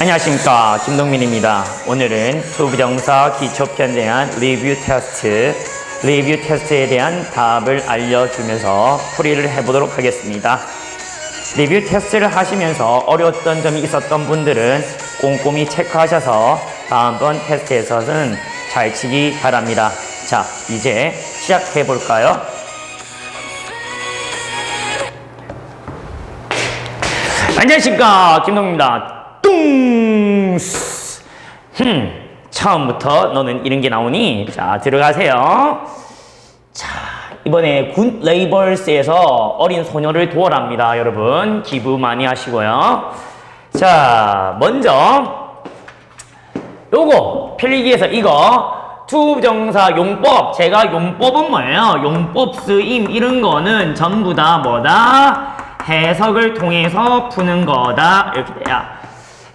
안녕하십니까 김동민입니다. 오늘은 투부정사 기초편 대한 리뷰 테스트 리뷰 테스트에 대한 답을 알려주면서 풀이를 해보도록 하겠습니다. 리뷰 테스트를 하시면서 어려웠던 점이 있었던 분들은 꼼꼼히 체크하셔서 다음번 테스트에서는 잘 치기 바랍니다. 자, 이제 시작해 볼까요? 안녕하십니까 김동입니다. 뚱. 흠. 처음부터 너는 이런 게 나오니 자 들어가세요. 자 이번에 굿 레이벌스에서 어린 소녀를 도와랍니다 여러분 기부 많이 하시고요. 자 먼저 요거 필기에서 이거 투정사 용법 제가 용법은 뭐예요? 용법 쓰임 이런 거는 전부 다 뭐다? 해석을 통해서 푸는 거다 이렇게 돼요.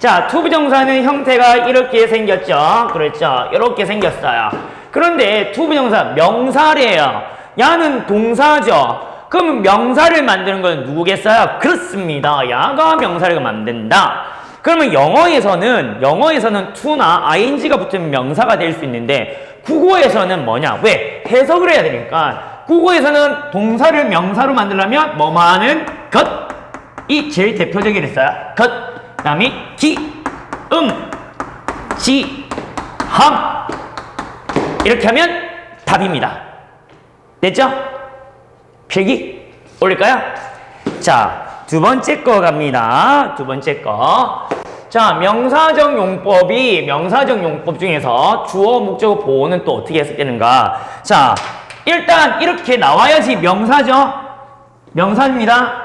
자, 투부정사는 형태가 이렇게 생겼죠. 그렇죠. 이렇게 생겼어요. 그런데 투부정사 명사래요. 야는 동사죠. 그러면 명사를 만드는 건 누구겠어요? 그렇습니다. 야가 명사를 만든다. 그러면 영어에서는 영어에서는 to나 ing가 붙으면 명사가 될 수 있는데 국어에서는 뭐냐? 왜? 해석을 해야 되니까 국어에서는 동사를 명사로 만들려면 뭐뭐하는 것 이 제일 대표적이랬어요. 것. 그다음에 기, 음, 지, 함 이렇게 하면 답입니다. 됐죠? 필기 올릴까요? 자, 두 번째 거 갑니다. 두 번째 거. 자, 명사적 용법이 명사적 용법 중에서 주어, 목적어, 보호는 또 어떻게 해석되는가? 자, 일단 이렇게 나와야지 명사죠. 명사입니다.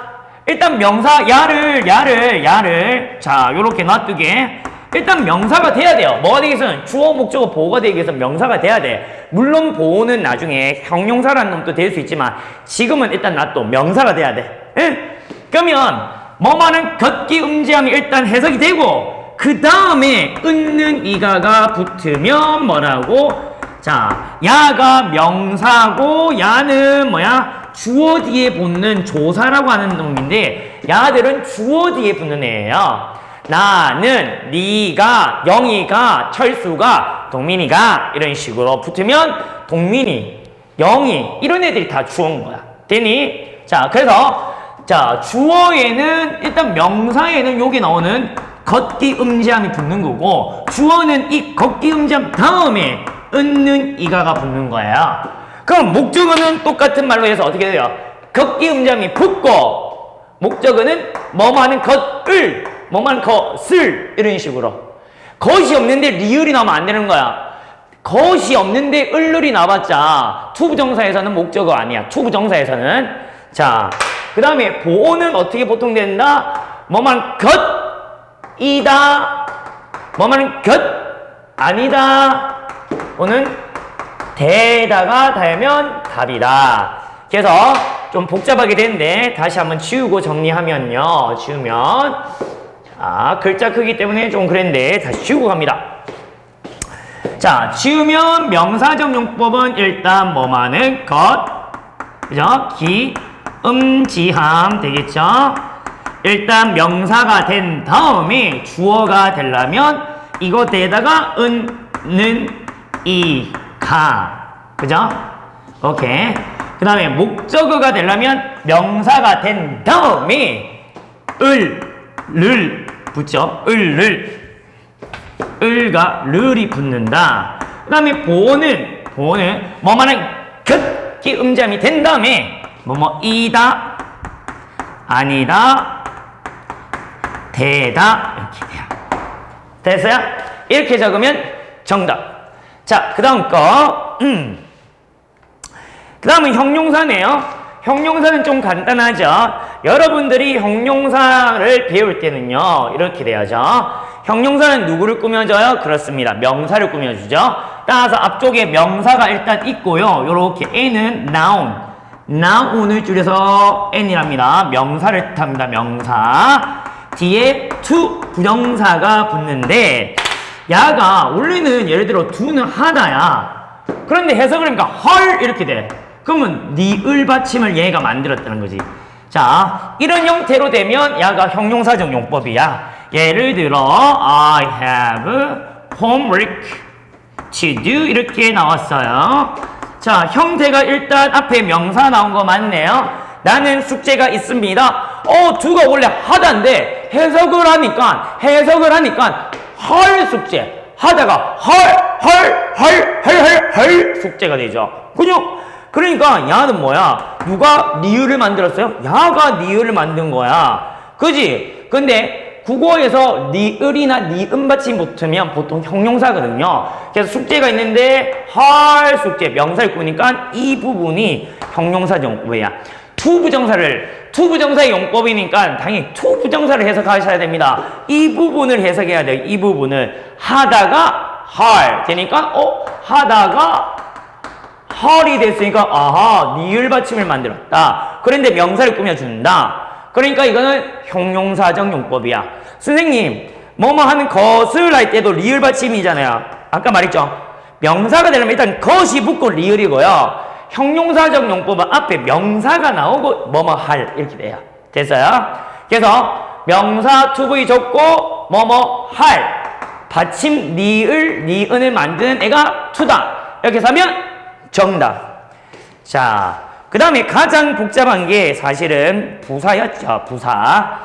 일단 명사 야를 야를 야를 자 요렇게 놔두게 일단 명사가 돼야 돼요. 뭐가 되기 위해서는 주어 목적어 보호가 되기 위해서 명사가 돼야 돼. 물론 보호는 나중에 형용사라는 놈도 될 수 있지만 지금은 일단 놔둬 명사가 돼야 돼. 예? 그러면 뭐만은 걷기 음지함이 일단 해석이 되고 그 다음에 은는 이가가 붙으면 뭐라고? 자 야가 명사고 야는 뭐야? 주어 뒤에 붙는 조사라고 하는 놈인데 야들은 주어 뒤에 붙는 애예요. 나는, 네가, 영희가, 철수가, 동민이가 이런 식으로 붙으면 동민이, 영희 이런 애들이 다 주어인 거야. 되니? 자, 그래서 자 주어에는 일단 명사에는 여기 나오는 걷기 음지함이 붙는 거고 주어는 이 걷기 음지함 다음에 은 는 이가가 붙는 거예요. 그럼 목적어는 똑같은 말로 해서 어떻게 돼요? 걷기 음장이 붙고 목적어는 뭐뭐하는 것을 뭐뭐하는 것을 이런 식으로 것이 없는데 리을이 나오면 안 되는 거야. 것이 없는데 을룰이 나왔자 투부정사에서는 목적어 아니야. 투부정사에서는 자그 다음에 보호는 어떻게 보통 된다? 뭐만 것이다. 뭐만 것 아니다. 오는 대다가 달면 답이다. 그래서 좀 복잡하게 되는데 다시 한번 지우고 정리하면요. 지우면 자 글자 크기 때문에 좀 그랬는데 다시 지우고 갑니다. 자 지우면 명사적 용법은 일단 뭐만은 것 그죠? 기, 음, 지함 되겠죠? 일단 명사가 된 다음에 주어가 되려면 이것에다가 은, 는, 이, 가. 그죠? 오케이. 그 다음에 목적어가 되려면 명사가 된 다음에 을, 를 붙죠? 을, 를. 을과 르이 붙는다. 그 다음에 보는, 보는 뭐만한 긋기 음자음이 된 다음에 뭐뭐 이다, 아니다, 되다 이렇게 돼요. 됐어요? 이렇게 적으면 정답. 자, 그 다음 거. 음. 그 다음은 형용사네요. 형용사는 좀 간단하죠. 여러분들이 형용사를 배울 때는요, 이렇게 돼야죠. 형용사는 누구를 꾸며줘요? 그렇습니다. 명사를 꾸며주죠. 따라서 앞쪽에 명사가 일단 있고요. 요렇게 N은 noun. noun을 줄여서 N이랍니다. 명사를 뜻합니다. 명사. 뒤에 to 부정사가 붙는데, 야가 원래는 예를 들어 두는 하나야. 그런데 해석을 하니까 헐 이렇게 돼. 그러면 니을 받침을 얘가 만들었다는 거지. 자, 이런 형태로 되면 야가 형용사적 용법이야. 예를 들어 I have homework to do 이렇게 나왔어요. 자, 형태가 일단 앞에 명사 나온 거 맞네요. 나는 숙제가 있습니다. 어, 두가 원래 하다인데 해석을 하니까 해석을 하니까 헐 숙제 하다가 헐 헐 헐 헐헐헐 숙제가 되죠. 그죠? 그러니까 야는 뭐야? 누가 리을을 만들었어요? 야가 리을을 만든 거야. 그지? 근데 국어에서 리을이나 니은 받침 붙으면 보통 형용사거든요. 그래서 숙제가 있는데 할 숙제 명사를 꾸니까 이 부분이 형용사죠. 왜야? 투부정사를 투부정사의 용법이니까 당연히 투부정사를 해석하셔야 됩니다. 이 부분을 해석해야 돼요. 이 부분을 하다가 할 되니까 어 하다가 헐이 됐으니까 아하 니을 받침을 만들었다. 그런데 명사를 꾸며준다. 그러니까 이거는 형용사적 용법이야. 선생님 뭐뭐 하는 것을 할 때도 리을 받침이잖아요. 아까 말했죠. 명사가 되려면 일단 것이 붙고 리을이고요. 형용사적 용법은 앞에 명사가 나오고 뭐뭐 할 이렇게 돼요. 됐어요? 그래서 명사 투부이 적고 뭐뭐 할 받침 리을 니은을 만드는 애가 투다. 이렇게 하면 정답. 자, 그 다음에 가장 복잡한 게 사실은 부사였죠. 부사.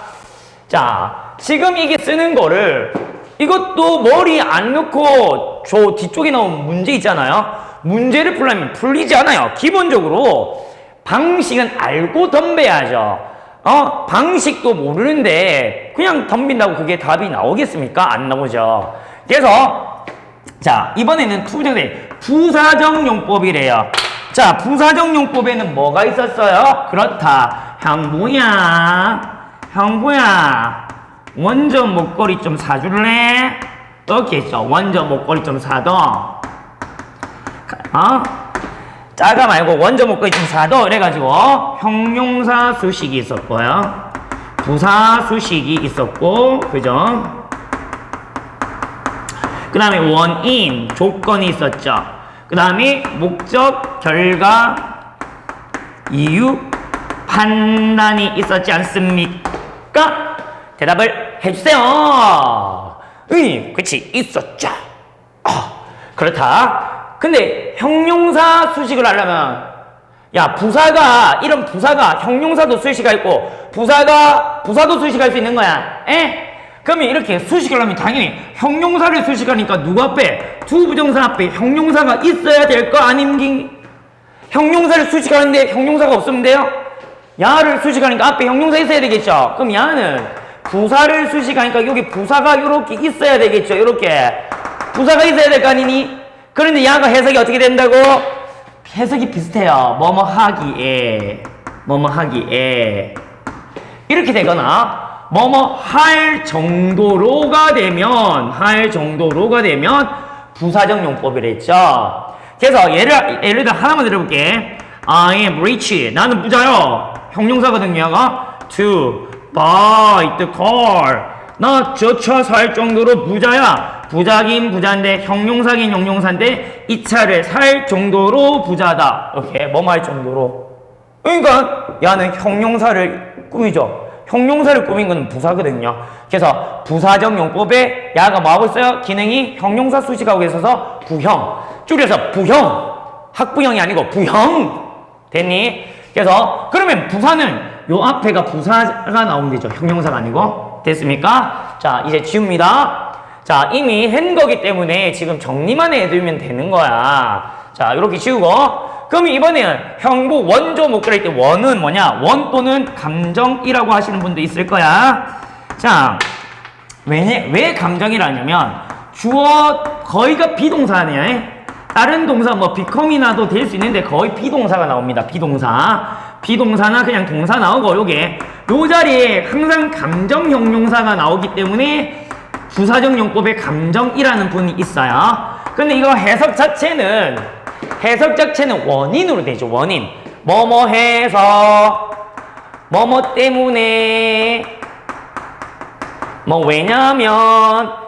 자, 지금 이게 쓰는 거를 이것도 머리 안 넣고 저 뒤쪽에 나온 문제 있잖아요. 문제를 풀려면 풀리지 않아요. 기본적으로 방식은 알고 덤벼야죠. 어, 방식도 모르는데 그냥 덤빈다고 그게 답이 나오겠습니까? 안 나오죠. 그래서 자, 이번에는 투정대 부사적 용법이래요. 자, 부사적 용법에는 뭐가 있었어요? 그렇다. 형부야, 형부야, 원저 목걸이 좀 사줄래? 이렇게 했죠. 원저 목걸이 좀 사둬. 어? 짜가 말고 원저 목걸이 좀 사둬. 이래가지고 형용사 수식이 있었고요. 부사 수식이 있었고, 그죠? 그 다음에 원인, 조건이 있었죠. 그 다음에 목적, 결과, 이유, 판단이 있었지 않습니까? 대답을 해주세요. 응, 그치, 있었죠. 아, 그렇다. 근데 형용사 수식을 하려면 야 부사가 이런 부사가 형용사도 수식할 있고 부사가 부사도 수식할 수 있는 거야. 에? 그러면 이렇게 수식을 하면 당연히 형용사를 수식하니까 누구 앞에 두 부정사 앞에 형용사가 있어야 될 거 아닌기? 형용사를 수식하는데 형용사가 없으면 돼요? 야를 수식하니까 앞에 형용사 있어야 되겠죠? 그럼 야는 부사를 수식하니까 여기 부사가 이렇게 있어야 되겠죠? 이렇게 부사가 있어야 될 거 아니니? 그런데 야가 해석이 어떻게 된다고? 해석이 비슷해요. 뭐뭐 하기에, 뭐뭐 하기에. 이렇게 되거나, 뭐뭐 할 정도로가 되면, 할 정도로가 되면 부사적 용법이랬죠. 그래서 예를, 예를 들어 하나만 들어볼게. I am rich. 나는 부자요. 형용사거든요. to buy the car. 나 저 차 살 정도로 부자야. 부자긴 부자인데 형용사긴 형용사인데 이 차를 살 정도로 부자다. 이렇게 뭐뭐 할 정도로. 그러니까 야는 형용사를 꾸미죠. 형용사를 꾸민 건 부사거든요. 그래서 부사적 용법에 야가 뭐하고 있어요? 기능이 형용사 수식하고 있어서 부형. 줄여서 부형. 학부형이 아니고 부형. 됐니? 그래서 그러면 부사는 요 앞에가 부사가 나오면 되죠. 형용사가 아니고. 됐습니까? 자, 이제 지웁니다. 자, 이미 한 거기 때문에 지금 정리만 해두면 되는 거야. 자, 이렇게 지우고. 그럼 이번에는 형부 원조 목적일 때 원은 뭐냐? 원 또는 감정이라고 하시는 분도 있을 거야. 자, 왜, 왜 감정이라냐면 주어 거의가 비동사네요. 다른 동사 뭐 become이나도 될 수 있는데 거의 비동사가 나옵니다. 비동사. 비동사나 그냥 동사 나오고 요게 요 자리에 항상 감정 형용사가 나오기 때문에 부사적 용법에 감정이라는 분이 있어요. 근데 이거 해석 자체는 해석 자체는 원인으로 되죠. 원인. 뭐뭐 해서 뭐뭐 때문에 뭐 왜냐면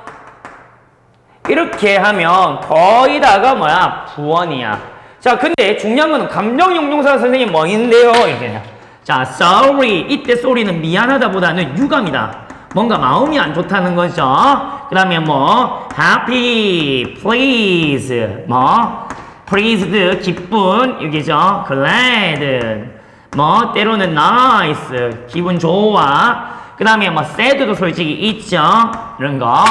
이렇게 하면 거의 다가 뭐야 부원이야. 자, 근데 중요한 거는 감정 형용사 선생님 뭐인데요? 이게 자, sorry 이때 sorry는 미안하다보다는 유감이다. 뭔가 마음이 안 좋다는 거죠. 그 다음에 뭐 happy, please, 뭐 pleased, 기쁜, 여기죠. glad, 뭐 때로는 nice, 기분 좋아. 그 다음에 뭐 sad도 솔직히 있죠. 이런 거.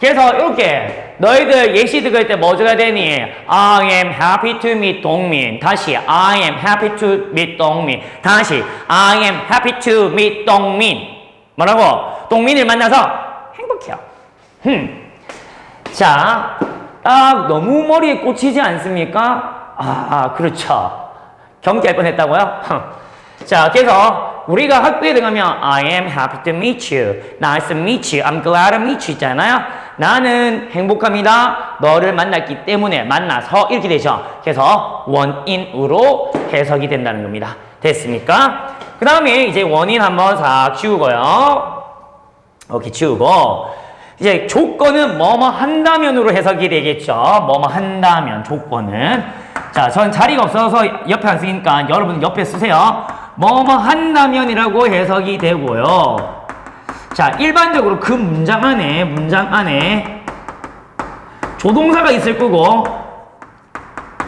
그래서 이렇게 너희들 예시 들을 때 뭐 줘야 되니? I am happy to meet 동민. 다시 I am happy to meet 동민. 다시 I am happy to meet 동민. 뭐라고? 동민을 만나서 행복해요. 흠. 자, 딱 너무 머리에 꽂히지 않습니까? 아, 아 그렇죠. 경기할 뻔했다고요? 자, 그래서 우리가 학교에 들어가면 I am happy to meet you, nice to meet you, I'm glad to meet you 있잖아요. 나는 행복합니다. 너를 만났기 때문에 만나서 이렇게 되죠. 그래서 원인으로 해석이 된다는 겁니다. 됐습니까? 그 다음에 이제 원인 한번 싹 지우고요. 이렇게 지우고 이제 조건은 뭐뭐 한다면으로 해석이 되겠죠. 뭐뭐 한다면 조건은 자, 전 자리가 없어서 옆에 안 쓰니까 여러분 옆에 쓰세요. 뭐뭐 한다면이라고 해석이 되고요. 자, 일반적으로 그 문장 안에 문장 안에 조동사가 있을 거고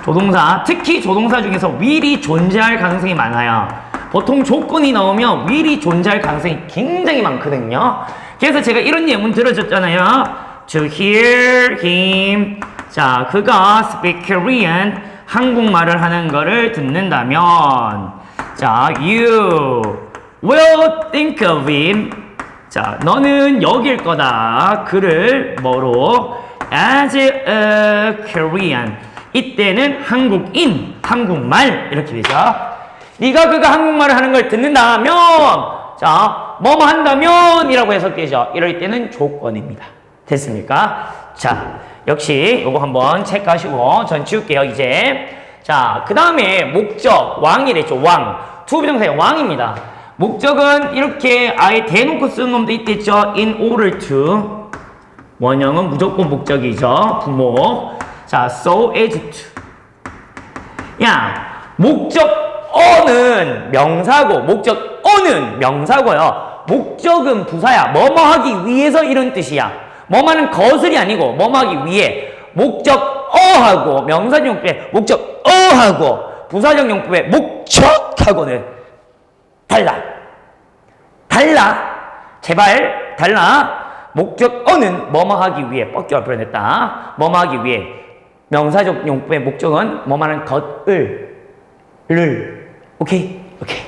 조동사 특히 조동사 중에서 will이 존재할 가능성이 많아요. 보통 조건이 나오면 will이 존재할 가능성이 굉장히 많거든요. 그래서 제가 이런 예문 들어줬잖아요. To hear him. 자, 그가 speak Korean 한국말을 하는 거를 듣는다면 자, you will think of him. 자, 너는 여길 거다. 그를 뭐로 as a Korean. 이때는 한국인, 한국말 이렇게 되죠. 네가 그가 한국말을 하는 걸 듣는다면 자, 뭐뭐 한다면이라고 해석되죠. 이럴 때는 조건입니다. 됐습니까? 자, 역시 요거 한번 체크하시고 전 지울게요, 이제. 자, 그 다음에 목적, 왕이랬죠, 왕. 투부정사의 왕입니다. 목적은 이렇게 아예 대놓고 쓰는 놈도 있겠죠. in order to. 원형은 무조건 목적이죠. 부모. 자, so as to. 야, 목적 어는 명사고, 목적 어는 명사고요. 목적은 부사야. 뭐뭐 하기 위해서 이런 뜻이야. 뭐뭐는 거슬이 아니고, 뭐뭐 하기 위해. 목적 어하고, 명사적 용법에 목적 어하고, 부사적 용법에 목적하고는 달라. 달라. 제발, 달라. 목적 어는 뭐뭐 하기 위해 뻑겨를 표현했다. 뭐뭐 하기 위해. 명사적 용법의 목적은 뭐뭐 하는 것을 를 오케이 오케이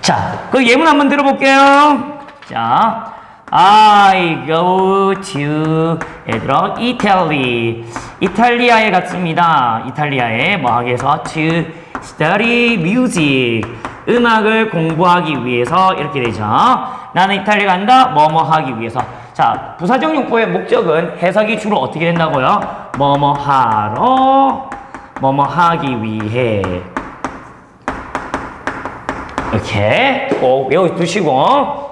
자 그 예문 한번 들어볼게요 자 I go to 얘들아 이탈리 이탈리아에 갔습니다. 이탈리아에 뭐 하기 위해서 to study music. 음악을 공부하기 위해서 이렇게 되죠. 나는 이탈리아 간다 뭐뭐 하기 위해서. 자 부사적 용법의 목적은 해석이 주로 어떻게 된다고요? 뭐뭐 하러 뭐뭐 하기 위해. 이렇게 꼭 외워두시고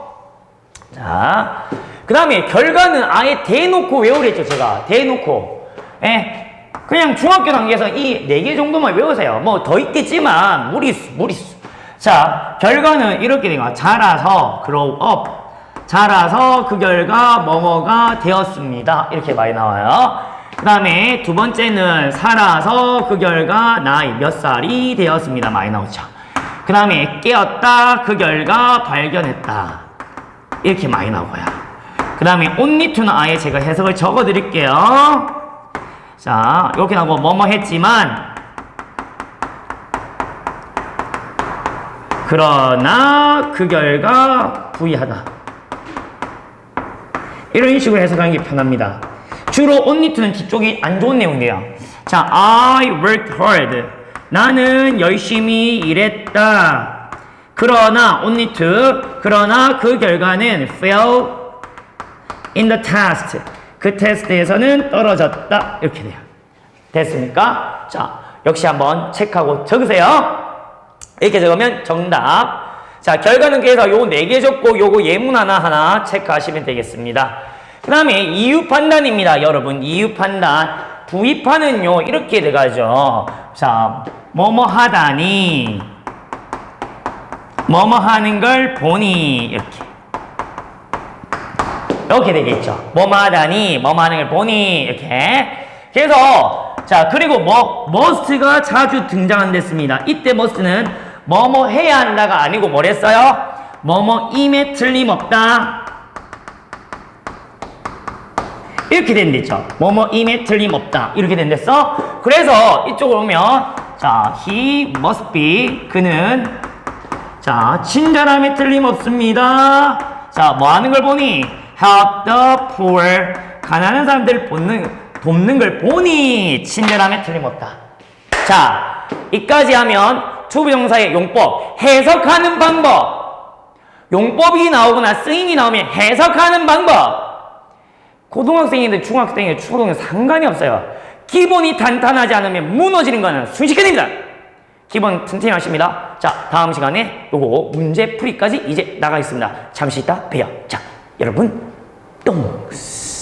자, 그 다음에 결과는 아예 대놓고 외우랬죠 제가. 대놓고. 예, 그냥 중학교 단계에서 이 네 개 정도만 외우세요. 뭐 더 있겠지만 무리수 무리수. 자 결과는 이렇게 된 거야. 자라서 grow up 자라서 그 결과 뭐뭐가 되었습니다. 이렇게 많이 나와요. 그 다음에 두 번째는 살아서 그 결과 나이 몇 살이 되었습니다. 많이 나오죠. 그 다음에 깨었다 그 결과 발견했다 이렇게 많이 나오고요. 그 다음에 only to는 아예 제가 해석을 적어 드릴게요. 자 이렇게 나오고 뭐뭐 했지만. 그러나 그 결과 부의하다. 이런 식으로 해석하는 게 편합니다. 주로 only to는 뒤쪽이 안 좋은 내용이에요. 자 I worked hard. 나는 열심히 일했다. 그러나 only to 그러나 그 결과는 fail in the test. 그 테스트에서는 떨어졌다. 이렇게 돼요. 됐습니까? 자, 역시 한번 체크하고 적으세요. 이렇게 적으면 정답. 자, 결과는 그래서 요 네 개 적고 요거 예문 하나 하나 체크하시면 되겠습니다. 그 다음에 이유 판단입니다. 여러분, 이유 판단. 부입하는요, 이렇게 들어가죠. 자, 뭐뭐 하다니, 뭐뭐 하는 걸 보니, 이렇게. 이렇게 되겠죠. 뭐마다니, 뭐마는 걸 보니 이렇게. 그래서 자 그리고 뭐 must가 자주 등장한댔습니다. 이때 must는 뭐뭐 해야 한다가 아니고 뭐랬어요? 뭐뭐 임에 틀림없다. 이렇게 된댔죠. 뭐뭐 임에 틀림없다. 이렇게 된댔어. 그래서 이쪽으로 오면 자 he must be 그는 자 친절함에 틀림없습니다. 자 뭐 하는 걸 보니 help the poor 가난한 사람들 돕는 돕는 걸 보니 친절함에 틀림없다. 자 이까지 하면 투부정사의 용법 해석하는 방법 용법이 나오거나 쓰임이 나오면 해석하는 방법 고등학생인데 중학생인데 초등학생 상관이 없어요. 기본이 탄탄하지 않으면 무너지는 거는 순식간입니다. 기본 튼튼히 하십니다. 자, 다음 시간에 요거 문제 풀이까지 이제 나가 있습니다. 잠시 있다 봬요. 자, 여러분, 똥스.